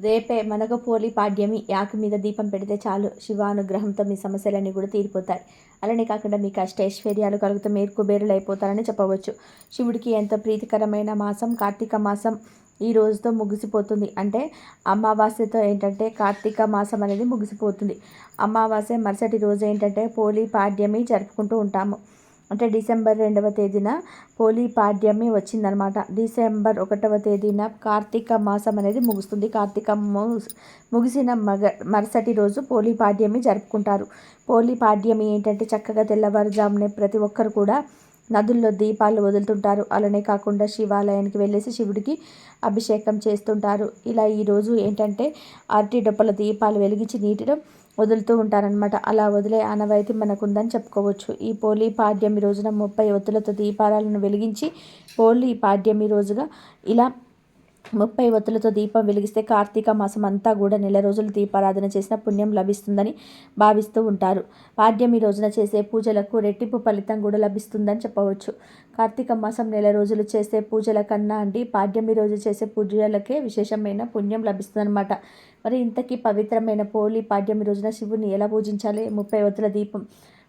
రేపే మనగపోలి పాడ్యమి యాకు మీద దీపం పెడితే చాలు. శివానుగ్రహంతో మీ సమస్యలన్నీ కూడా తీరిపోతాయి. అలానే కాకుండా మీకు అష్టైశ్వర్యాలు కలుగుతూ మీరు కుబేరులు అయిపోతారని చెప్పవచ్చు. శివుడికి ఎంతో ప్రీతికరమైన మాసం కార్తీక మాసం ఈ రోజుతో ముగిసిపోతుంది. అంటే అమావాస్యతో ఏంటంటే కార్తీక మాసం అనేది ముగిసిపోతుంది. అమావాస్య మరుసటి రోజు ఏంటంటే పోలి పాడ్యమి జరుపుకుంటూ ఉంటాము. అంటే డిసెంబర్ రెండవ తేదీన పోలీ పాడ్యమి వచ్చిందనమాట డిసెంబర్ ఒకటవ తేదీన కార్తీక మాసం అనేది ముగుస్తుంది. కార్తీక ముగిసిన మగ మరుసటి రోజు పోలీ పాడ్యమి జరుపుకుంటారు. పోలీ పాడ్యమి ఏంటంటే చక్కగా తెల్లవారుజామునే ప్రతి ఒక్కరు కూడా నదుల్లో దీపాలు వదులుతుంటారు. అలానే కాకుండా శివాలయానికి వెళ్ళేసి శివుడికి అభిషేకం చేస్తుంటారు. ఇలా ఈరోజు ఏంటంటే అరటి డొప్పల దీపాలు వెలిగించి నీటిలో వదులుతూ ఉంటారనమాట అలా వదిలే ఆనవాయితీ మనకుందని చెప్పుకోవచ్చు. ఈ పోలీ పాడ్యమి రోజున ముప్పై ఒత్తులతో దీపాలను వెలిగించి పోలీ పాడ్యమి రోజుగా ఇలా ముప్పై ఒత్తులతో దీపం వెలిగిస్తే కార్తీక మాసం అంతా కూడా నెల రోజులు దీపారాధన చేసిన పుణ్యం లభిస్తుందని భావిస్తూ ఉంటారు. పాడ్యమి రోజున చేసే పూజలకు రెట్టింపు ఫలితం కూడా లభిస్తుందని చెప్పవచ్చు. కార్తీక మాసం నెల రోజులు చేసే పూజల కన్నా అండి పాడ్యమి రోజు చేసే పూజలకే విశేషమైన పుణ్యం లభిస్తుందన్నమాట. మరి ఇంతకీ పవిత్రమైన పోలి పాడ్యమి రోజున శివుని ఎలా పూజించాలి? ముప్పై ఒత్తుల దీపం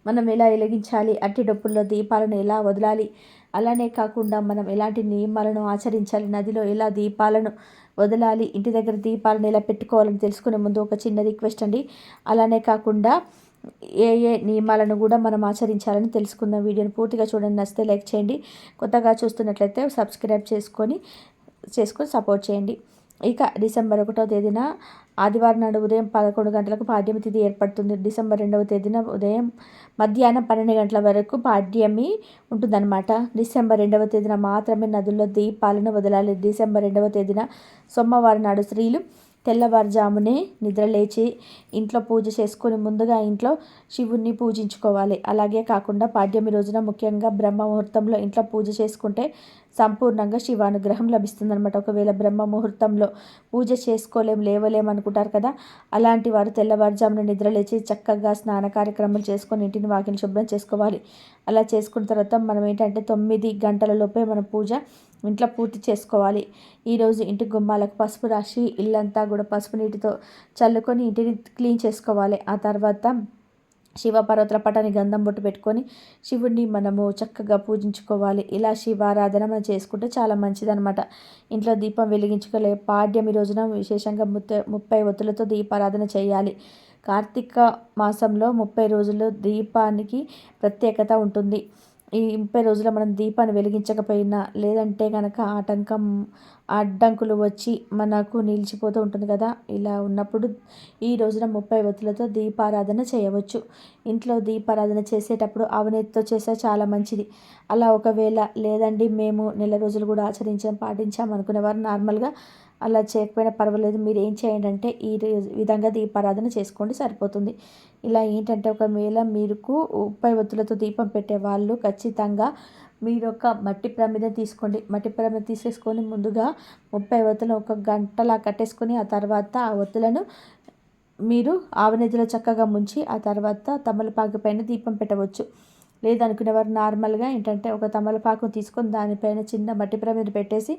మనం ఎలా వెలిగించాలి? అట్టి డొప్పుల్లో దీపాలను ఎలా వదలాలి? అలానే కాకుండా మనం ఎలాంటి నియమాలను ఆచరించాలి నదిలో ఎలా దీపాలను వదలాలి ఇంటి దగ్గర దీపాలను ఎలా పెట్టుకోవాలని తెలుసుకునే ముందు ఒక చిన్న రిక్వెస్ట్ అండి. అలానే కాకుండా ఏ ఏ నియమాలను కూడా మనం ఆచరించాలని తెలుసుకుందాం. వీడియోని పూర్తిగా చూడండి నచ్చితే లైక్ చేయండి కొత్తగా చూస్తున్నట్లయితే సబ్స్క్రైబ్ చేసుకొని చేసుకొని సపోర్ట్ చేయండి. ఇక డిసెంబర్ ఒకటో తేదీన ఆదివారం నాడు ఉదయం పదకొండు గంటలకు పాడ్యమి తిథి ఏర్పడుతుంది. డిసెంబర్ రెండవ తేదీన ఉదయం మధ్యాహ్నం పన్నెండు గంటల వరకు పాడ్యమి ఉంటుందన్నమాట. డిసెంబర్ రెండవ తేదీన మాత్రమే నదుల్లో దీపాలను వదలాలి. డిసెంబర్ రెండవ తేదీన సోమవారం నాడు స్త్రీలు తెల్లవారుజామునే నిద్రలేచి ఇంట్లో పూజ చేసుకొని ముందుగా ఇంట్లో శివుణ్ణి పూజించుకోవాలి. అలాగే కాకుండా పాడ్యమి రోజున ముఖ్యంగా బ్రహ్మ ముహూర్తంలో ఇంట్లో పూజ చేసుకుంటే సంపూర్ణంగా శివానుగ్రహం లభిస్తుందనమాట ఒకవేళ బ్రహ్మ ముహూర్తంలో పూజ చేసుకోలేం లేవలేమనుకుంటారు కదా అలాంటి వారు తెల్లవారుజామున నిద్రలేచి చక్కగా స్నాన కార్యక్రమాలు చేసుకొని ఇంటిని వాకిని శుభ్రం చేసుకోవాలి. అలా చేసుకున్న తర్వాత మనం ఏంటంటే తొమ్మిది గంటల లోపే మన పూజ ఇంట్లో పూర్తి చేసుకోవాలి. ఈరోజు ఇంటి గుమ్మాలకు పసుపు రాసి ఇల్లంతా కూడా పసుపు నీటితో చల్లుకొని ఇంటిని క్లీన్ చేసుకోవాలి. ఆ తర్వాత శివ పర్వతల పటాన్ని గంధం బొట్టు పెట్టుకొని శివుడిని మనము చక్కగా పూజించుకోవాలి. ఇలా శివారాధన మనం చేసుకుంటే చాలా మంచిదనమాట ఇంట్లో దీపం వెలిగించుకోలే పాడ్యమి రోజున విశేషంగా ముప్పై ముప్పై ఒత్తులతో దీపారాధన చేయాలి. కార్తీక మాసంలో ముప్పై రోజులు దీపానికి ప్రత్యేకత ఉంటుంది. ఈ ముప్పై రోజుల్లో మనం దీపాన్ని వెలిగించకపోయినా లేదంటే కనుక ఆటంకం అడ్డంకులు వచ్చి మనకు నిలిచిపోతూ ఉంటుంది కదా. ఇలా ఉన్నప్పుడు ఈ రోజున ముప్పై ఒత్తులతో దీపారాధన చేయవచ్చు. ఇంట్లో దీపారాధన చేసేటప్పుడు అవనెత్తితో చేస్తే చాలా మంచిది. అలా ఒకవేళ లేదండి మేము నెల రోజులు కూడా ఆచరించాం పాటించాం అనుకునేవారు నార్మల్గా అలా చేయకపోయినా పర్వాలేదు. మీరు ఏం చేయండి అంటే ఈ విధంగా దీపారాధన చేసుకోండి సరిపోతుంది. ఇలా ఏంటంటే ఒకవేళ మీరుకు ముప్పై ఒత్తులతో దీపం పెట్టే వాళ్ళు ఖచ్చితంగా మీరు ఒక మట్టి ప్రమిద తీసుకోండి. మట్టి ప్రమిద తీసేసుకొని ముందుగా ముప్పై ఒత్తులను ఒక గంటలా కట్టేసుకొని ఆ తర్వాత ఆ ఒత్తులను మీరు ఆవనెదిలో చక్కగా ముంచి ఆ తర్వాత తమలపాకు పైన దీపం పెట్టవచ్చు. లేదనుకునేవారు. నార్మల్గా ఏంటంటే ఒక తమలపాకు తీసుకొని దానిపైన చిన్న మట్టి ప్రమిద పెట్టేసి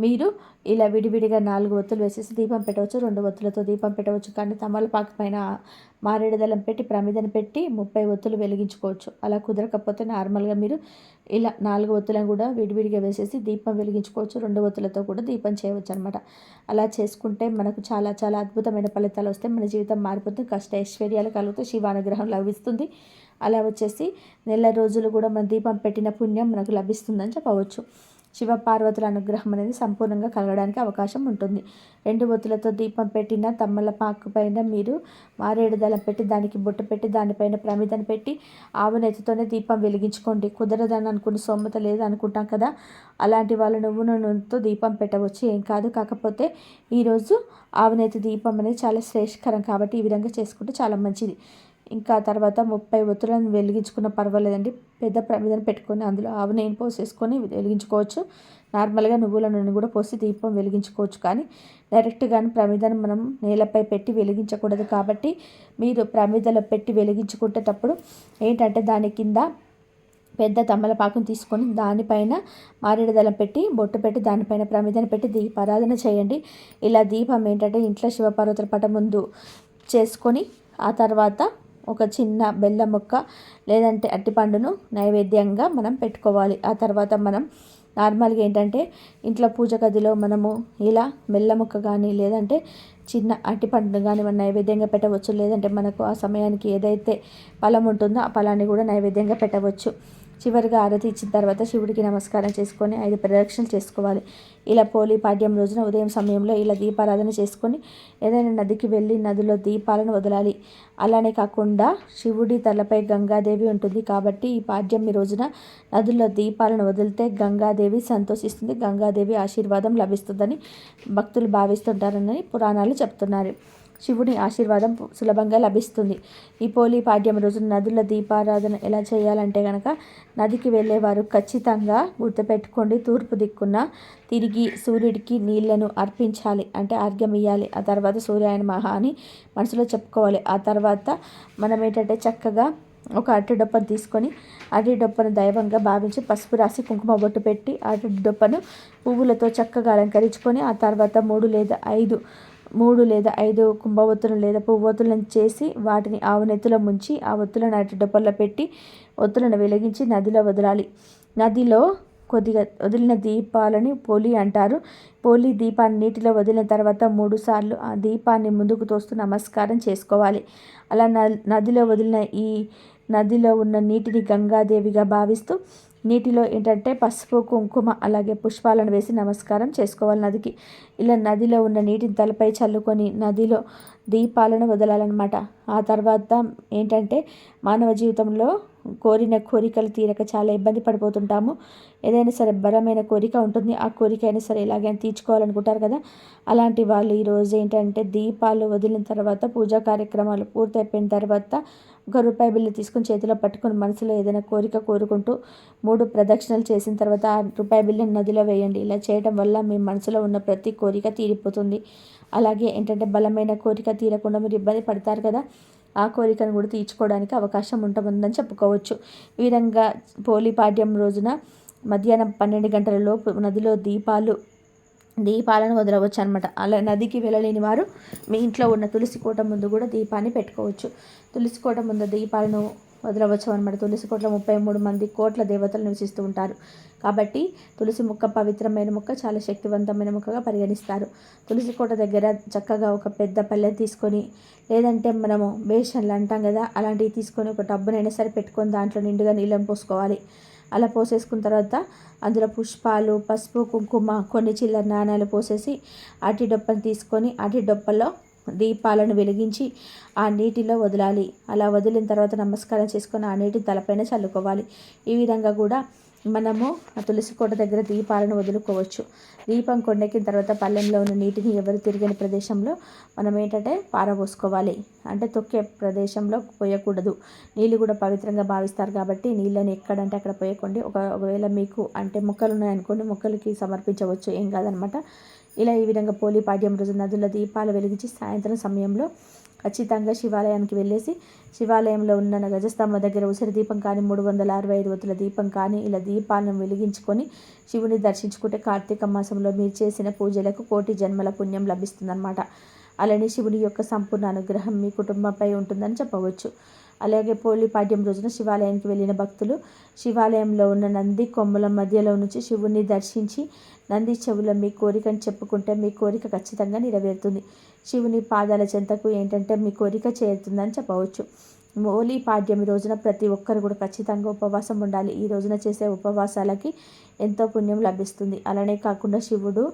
మీరు ఇలా విడివిడిగా నాలుగు ఒత్తులు వేసేసి దీపం పెట్టవచ్చు రెండు ఒత్తులతో దీపం పెట్టవచ్చు. కానీ తమలపాకు పైన మారేడుదలం పెట్టి ప్రమిదను పెట్టి ముప్పై ఒత్తులు వెలిగించుకోవచ్చు. అలా కుదరకపోతే నార్మల్గా మీరు ఇలా నాలుగు ఒత్తులను కూడా విడివిడిగా వేసేసి దీపం వెలిగించుకోవచ్చు. రెండు ఒత్తులతో కూడా దీపం చేయవచ్చు అనమాట అలా చేసుకుంటే మనకు చాలా చాలా అద్భుతమైన ఫలితాలు వస్తాయి. మన జీవితం మారిపోతుంది. కష్ట ఐశ్వర్యాలు కలుగుతూ శివానుగ్రహం లభిస్తుంది. అలా వచ్చేసి నెల రోజులు కూడా మన దీపం పెట్టిన పుణ్యం మనకు లభిస్తుందని చెప్పవచ్చు. శివపార్వతుల అనుగ్రహం అనేది సంపూర్ణంగా కలగడానికి అవకాశం ఉంటుంది. రెండు ఒత్తులతో దీపం పెట్టిన తమ్మలపాకు పైన మీరు మారేడు దళం పెట్టి దానికి బుట్ట పెట్టి దానిపైన ప్రమిదను పెట్టి ఆవు నెత్తితోనే దీపం వెలిగించుకోండి. కుదరదని అనుకుని సొమ్మత లేదు అనుకుంటాం కదా. అలాంటి వాళ్ళు నువ్వు నూనెతో దీపం పెట్టవచ్చు. ఏం కాదు. కాకపోతే ఈరోజు ఆవునేతి దీపం అనేది చాలా శ్రేష్కరం కాబట్టి ఈ విధంగా చేసుకుంటే చాలా మంచిది. ఇంకా తర్వాత ముప్పై ఒత్తులను వెలిగించుకున్న పర్వాలేదండి. పెద్ద ప్రమిదను పెట్టుకొని అందులో ఆవు నెయ్యి పోసేసుకొని వెలిగించుకోవచ్చు. నార్మల్గా నువ్వుల నూనె కూడా పోసి దీపం వెలిగించుకోవచ్చు. కానీ డైరెక్ట్గా ప్రమిదను మనం నేలపై పెట్టి వెలిగించకూడదు కాబట్టి మీరు ప్రమిదలో పెట్టి వెలిగించుకునేటప్పుడు ఏంటంటే దాని కింద పెద్ద తమలపాకును తీసుకొని దానిపైన మారేడుదలం పెట్టి బొట్టు పెట్టి దానిపైన ప్రమిదను పెట్టి దీపారాధన చేయండి. ఇలా దీపం ఏంటంటే ఇంట్లో శివపార్వతుల పట ముందు చేసుకొని ఆ తర్వాత ఒక చిన్న బెల్లం ముక్క లేదంటే అట్టిపండును నైవేద్యంగా మనం పెట్టుకోవాలి. ఆ తర్వాత మనం నార్మల్గా ఏంటంటే ఇంట్లో పూజ గదిలో మనము ఇలా బెల్లం ముక్క కానీ లేదంటే చిన్న అట్టిపండును కానీ మనం నైవేద్యంగా పెట్టవచ్చు. లేదంటే మనకు ఆ సమయానికి ఏదైతే ఫలం ఉంటుందో ఆ ఫలాన్ని కూడా నైవేద్యంగా పెట్టవచ్చు. చివరిగా ఆరతి ఇచ్చిన తర్వాత శివుడికి నమస్కారం చేసుకొని ఐదు ప్రదక్షిణలు చేసుకోవాలి. ఇలా పోలి పాడ్యం రోజున ఉదయం సమయంలో ఇలా దీపారాధన చేసుకొని ఏదైనా నదికి వెళ్ళి నదిలో దీపాలను వదలాలి. అలానే కాకుండా శివుడి తలపై గంగాదేవి ఉంటుంది కాబట్టి ఈ పాడ్యం ఈ రోజున నదుల్లో దీపాలను వదిలితే గంగాదేవి సంతోషిస్తుంది గంగాదేవి ఆశీర్వాదం లభిస్తుందని భక్తులు భావిస్తుంటారని పురాణాలు చెప్తున్నారు. శివుని ఆశీర్వాదం సులభంగా లభిస్తుంది. ఈ పోలీ పాడ్యం రోజున నదుల దీపారాధన ఎలా చేయాలంటే కనుక నదికి వెళ్ళేవారు ఖచ్చితంగా గుర్తుపెట్టుకోండి. తూర్పు దిక్కున తిరిగి సూర్యుడికి నీళ్ళను అర్పించాలి. అంటే అర్ఘ్యం ఇవ్వాలి ఆ తర్వాత సూర్యాయన మహా అని మనసులో చెప్పుకోవాలి. ఆ తర్వాత మనం ఏంటంటే చక్కగా ఒక అట్టి డొప్పను తీసుకొని అరటి డొప్పను దైవంగా భావించి పసుపు రాసి కుంకుమ బొట్టు పెట్టి అరటి డొప్పను పువ్వులతో చక్కగా అలంకరించుకొని ఆ తర్వాత మూడు లేదా ఐదు మూడు లేదా ఐదు కుంభవత్తులను లేదా పువ్వొత్తులను చేసి వాటిని ఆవు నెత్తులో ముంచి ఆ ఒత్తులను అటు డొప్పల్లో పెట్టి ఒత్తులను వెలిగించి నదిలో వదలాలి. నదిలో కొద్దిగా వదిలిన దీపాలని పోలి అంటారు. పోలి దీపాన్ని నీటిలో వదిలిన తర్వాత మూడు సార్లు ఆ దీపాన్ని ముందుకు తోస్తూ నమస్కారం చేసుకోవాలి. అలా నదిలో వదిలిన ఈ నదిలో ఉన్న నీటిని గంగాదేవిగా భావిస్తూ నీటిలో ఏంటంటే పసుపు కుంకుమ అలాగే పుష్పాలను వేసి నమస్కారం చేసుకోవాలి నదికి. ఇలా నదిలో ఉన్న నీటిని తలపై చల్లుకొని నదిలో దీపాలను వదలాలన్నమాట. ఆ తర్వాత ఏంటంటే మానవ జీవితంలో కోరిన కోరికలు తీరక చాలా ఇబ్బంది పడిపోతుంటాము. ఏదైనా సరే బలమైన కోరిక ఉంటుంది. ఆ కోరిక అయినా సరే ఎలాగైనా తీర్చుకోవాలనుకుంటారు కదా. అలాంటి వాళ్ళు ఈరోజు ఏంటంటే దీపాలు వదిలిన తర్వాత పూజా కార్యక్రమాలు పూర్తయిపోయిన తర్వాత ఒక రూపాయి బిల్లు తీసుకుని చేతిలో పట్టుకుని మనసులో ఏదైనా కోరిక కోరుకుంటూ మూడు ప్రదక్షిణలు చేసిన తర్వాత ఆ రూపాయి బిల్లుని నదిలో వేయండి. ఇలా చేయడం వల్ల మీ మనసులో ఉన్న ప్రతి కోరిక తీరిపోతుంది. అలాగే ఏంటంటే బలమైన కోరిక తీరకుండా మీరు ఇబ్బంది పడతారు కదా ఆ కోరికను కూడా తీర్చుకోవడానికి అవకాశం ఉంటుందని చెప్పుకోవచ్చు. ఈ విధంగా పోలీ పాడ్యం రోజున మధ్యాహ్నం పన్నెండు గంటల లోపు నదిలో దీపాలు దీపాలను వదలవచ్చు అనమాట అలా నదికి వెళ్ళలేని వారు మీ ఇంట్లో ఉన్న తులసి కోట ముందు కూడా దీపాన్ని పెట్టుకోవచ్చు. తులసి కోట ముందు దీపాలను వదలవచ్చు అనమాట తులసి కోటలో ముప్పై మూడు మంది కోట్ల దేవతలు నివసిస్తూ ఉంటారు. కాబట్టి తులసి మొక్క పవిత్రమైన మొక్క చాలా శక్తివంతమైన మొక్కగా పరిగణిస్తారు. తులసి కోట దగ్గర చక్కగా ఒక పెద్ద పల్లె తీసుకొని లేదంటే మనము బేషన్లు అంటాం కదా అలాంటివి తీసుకొని ఒక టబ్బునైనా సరే పెట్టుకొని దాంట్లో నిండుగా నీళ్ళని పోసుకోవాలి. అలా పోసేసుకున్న తర్వాత అందులో పుష్పాలు పసుపు కుంకుమ కొన్ని చిల్లర నాణాలు పోసేసి అటి డొప్పను తీసుకొని అటి డొప్పలో దీపాలను వెలిగించి ఆ నీటిలో వదలాలి. అలా వదిలిన తర్వాత నమస్కారం చేసుకొని ఆ నీటిని తలపైన చల్లుకోవాలి. ఈ విధంగా కూడా మనము ఆ తులసి కోట దగ్గర దీపాలను వదులుకోవచ్చు. దీపం కొండెక్కిన తర్వాత పల్లెంలో ఉన్న నీటిని ఎవరు తిరిగిన ప్రదేశంలో మనం ఏంటంటే పారబోసుకోవాలి. అంటే తొక్కే ప్రదేశంలో పోయకూడదు. నీళ్ళు కూడా పవిత్రంగా భావిస్తారు కాబట్టి నీళ్ళని ఎక్కడంటే అక్కడ పోయకండి. ఒక ఒకవేళ మీకు అంటే మొక్కలు ఉన్నాయనుకోండి మొక్కలకి సమర్పించవచ్చు. ఏం కాదనమాట. ఇలా ఈ విధంగా పోలి పాడ్యం రోజు నదుల దీపాలు వెలిగించి సాయంత్రం సమయంలో ఖచ్చితంగా శివాలయానికి వెళ్ళేసి శివాలయంలో ఉన్న గజస్తంభ దగ్గర ఉసిరి దీపం కానీ మూడు వందల అరవై ఐదు వత్తుల దీపం కానీ ఇలా దీపాలను వెలిగించుకొని శివుని దర్శించుకుంటే కార్తీక మాసంలో మీరు చేసిన పూజలకు కోటి జన్మల పుణ్యం లభిస్తుందన్నమాట. అలానే శివుని యొక్క సంపూర్ణ అనుగ్రహం మీ కుటుంబంపై ఉంటుందని చెప్పవచ్చు. అలాగే పోలిపాడ్యం రోజున శివాలయానికి వెళ్ళిన భక్తులు శివాలయంలో ఉన్న నంది కొమ్మల మధ్యలో నుంచి శివుణ్ణి దర్శించి నంది చెవులో మీ కోరికను చెప్పుకుంటే మీ కోరిక ఖచ్చితంగా నెరవేరుతుంది. శివుని పాదాల చెంతకు ఏంటంటే మీ కోరిక చేరుతుందని చెప్పవచ్చు. హోలీ పాడ్యమి రోజున ప్రతి ఒక్కరు కూడా ఖచ్చితంగా ఉపవాసం ఉండాలి. ఈ రోజున చేసే ఉపవాసాలకి ఎంతో పుణ్యం లభిస్తుంది. అలానే కాకుండా శివుడు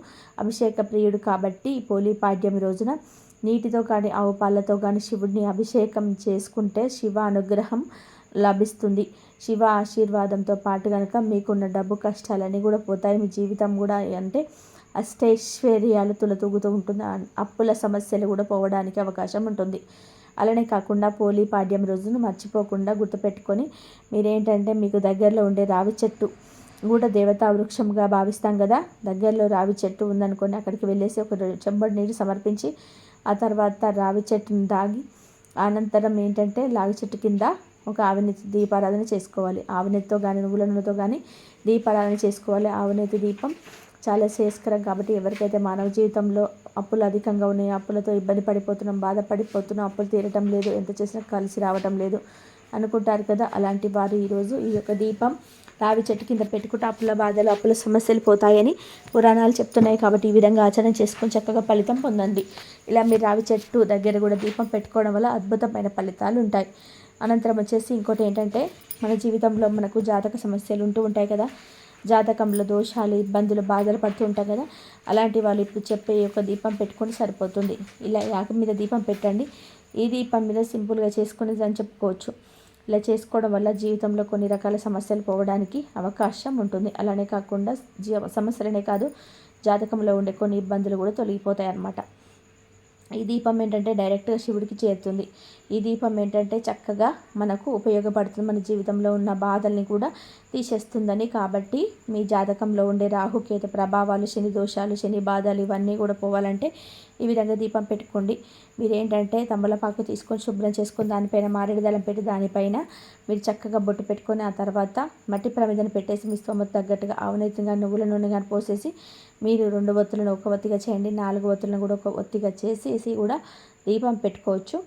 అభిషేక ప్రియుడు కాబట్టి పోలీ పాడ్యమి రోజున నీటితో కానీ ఆవు పాలతో కానీ శివుడిని అభిషేకం చేసుకుంటే శివ అనుగ్రహం లభిస్తుంది. శివ ఆశీర్వాదంతో పాటు కనుక మీకున్న డబ్బు కష్టాలన్నీ కూడా పోతాయి. మీ జీవితం కూడా అంటే అష్టైశ్వర్యాలు తులతూగుతూ ఉంటుంది. అప్పుల సమస్యలు కూడా పోవడానికి అవకాశం ఉంటుంది. అలానే కాకుండా పోలీ పాడ్యం రోజును మర్చిపోకుండా గుర్తుపెట్టుకొని మీరేంటంటే మీకు దగ్గరలో ఉండే రావి చెట్టు కూడా దేవతా వృక్షంగా భావిస్తాం కదా దగ్గరలో రావి చెట్టు ఉందనుకోండి అక్కడికి వెళ్ళేసి ఒక చెంబడి నీరు సమర్పించి ఆ తర్వాత రావి చెట్టును దాగి అనంతరం ఏంటంటే లావి చెట్టు కింద ఒక ఆవినెత్తి దీపారాధన చేసుకోవాలి. ఆవినెత్తితో కానీ నువ్వుల నూనెతో కానీ దీపారాధన చేసుకోవాలి. ఆవినెత్తి దీపం చాలా శ్రేయస్కరం కాబట్టి ఎవరికైతే మానవ జీవితంలో అప్పులు అధికంగా ఉన్నాయి అప్పులతో ఇబ్బంది పడిపోతున్నాం బాధపడిపోతున్నాం అప్పులు తీరటం లేదు ఎంత చేసినా కలిసి రావటం లేదు అనుకుంటారు కదా? అలాంటి వారు ఈరోజు ఈ యొక్క దీపం రావి చెట్టు కింద పెట్టుకుంటే అప్పుల బాధలు అప్పుల సమస్యలు పోతాయని పురాణాలు చెప్తున్నాయి కాబట్టి ఈ విధంగా ఆచరణ చేసుకొని చక్కగా ఫలితం పొందండి. ఇలా మీరు రావి చెట్టు దగ్గర కూడా దీపం పెట్టుకోవడం వల్ల అద్భుతమైన ఫలితాలు ఉంటాయి. అనంతరం వచ్చేసి ఇంకోటి ఏంటంటే మన జీవితంలో మనకు జాతక సమస్యలు ఉంటూ ఉంటాయి కదా? జాతకంలో దోషాలు ఇబ్బందులు బాధలు పడుతూ ఉంటాం కదా? అలాంటి వాళ్ళు ఇప్పుడు చెప్పే యొక్క దీపం పెట్టుకొని సరిపోతుంది. ఇలా యాక మీద దీపం పెట్టండి. ఈ దీపం మీద సింపుల్గా చేసుకుని అని చెప్పుకోవచ్చు. ఇలా చేసుకోవడం వల్ల జీవితంలో కొన్ని రకాల సమస్యలు పోవడానికి అవకాశం ఉంటుంది. అలానే కాకుండా జీవ సమస్యలనే కాదు జాతకంలో ఉండే కొన్ని ఇబ్బందులు కూడా తొలగిపోతాయి అన్నమాట ఈ దీపం ఏంటంటే డైరెక్ట్గా శివుడికి చేరుతుంది. ఈ దీపం ఏంటంటే చక్కగా మనకు ఉపయోగపడుతుంది. మన జీవితంలో ఉన్న బాధల్ని కూడా తీసేస్తుందని. కాబట్టి మీ జాతకంలో ఉండే రాహుకేత ప్రభావాలు శని దోషాలు శని బాధలు ఇవన్నీ కూడా పోవాలంటే ఈ విధంగా దీపం పెట్టుకోండి. మీరు ఏంటంటే తమలపాకు తీసుకొని శుభ్రం చేసుకొని దానిపైన మారేడు దళం పెట్టి దానిపైన మీరు చక్కగా బొట్టు పెట్టుకొని ఆ తర్వాత మట్టి ప్రమిదను పెట్టేసి మీ స్తోమత తగ్గట్టుగా ఆవునైతంగా నువ్వుల నూనె కానీ పోసేసి మీరు రెండు ఒత్తులను ఒక ఒత్తిగా చేయండి. నాలుగు ఒత్తులను కూడా ఒక ఒత్తిగా చేసేసి కూడా దీపం పెట్టుకోవచ్చు.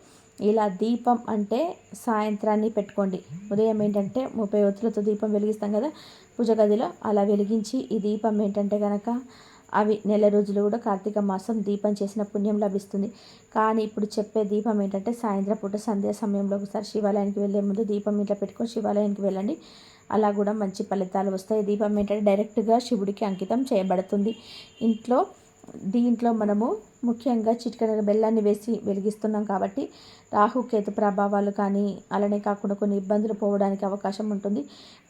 ఇలా దీపం అంటే సాయంత్రాన్ని పెట్టుకోండి. ఉదయం ఏంటంటే ముప్పై ఒత్తులతో దీపం వెలిగిస్తాం కదా. పూజ గదిలో అలా వెలిగించి ఈ దీపం ఏంటంటే కనుక అవి నెల రోజులు కూడా కార్తీక మాసం దీపం చేసిన పుణ్యం లభిస్తుంది. కానీ ఇప్పుడు చెప్పే దీపం ఏంటంటే సాయంత్రం పూట సంధ్యా సమయంలో ఒకసారి శివాలయానికి వెళ్ళే ముందు దీపం ఇంట్లో పెట్టుకొని శివాలయానికి వెళ్ళండి. అలా కూడా మంచి ఫలితాలు వస్తాయి. దీపం ఏంటంటే డైరెక్ట్గా శివుడికి అంకితం చేయబడుతుంది. ఇంట్లో దీంట్లో మనము ముఖ్యంగా చిటికెడ బెల్లాన్ని వేసి వెలిగిస్తున్నాం కాబట్టి రాహుకేతు ప్రభావాలు కానీ అలానే కాకుండా కొన్ని ఇబ్బందులు పోవడానికి అవకాశం ఉంటుంది.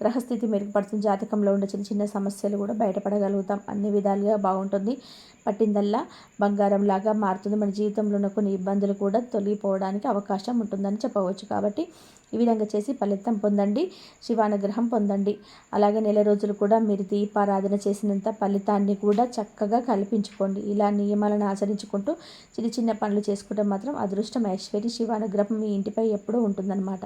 గ్రహస్థితి మెరుగుపడుతుంది జాతకంలో ఉండే చిన్న చిన్న సమస్యలు కూడా బయటపడగలుగుతాం. అన్ని విధాలుగా బాగుంటుంది. పట్టిందల్లా బంగారం లాగా మారుతుంది. మన జీవితంలో ఉన్న కొన్ని ఇబ్బందులు కూడా తొలగిపోవడానికి అవకాశం ఉంటుందని చెప్పవచ్చు. కాబట్టి ఈ విధంగా చేసి ఫలితం పొందండి. శివానుగ్రహం పొందండి. అలాగే నెల రోజులు కూడా మీరు దీపారాధన చేసినంత ఫలితాన్ని కూడా చక్కగా కల్పించుకోండి. ఇలా నియమాలను ఆచరించి ఆచరించుకుంటూ చిన్న చిన్న పనులు చేసుకుంటే మాత్రం అదృష్టం. ఐశ్వర్య శివానుగ్రహం మీ ఇంటిపై ఎప్పుడూ ఉంటుందన్నమాట.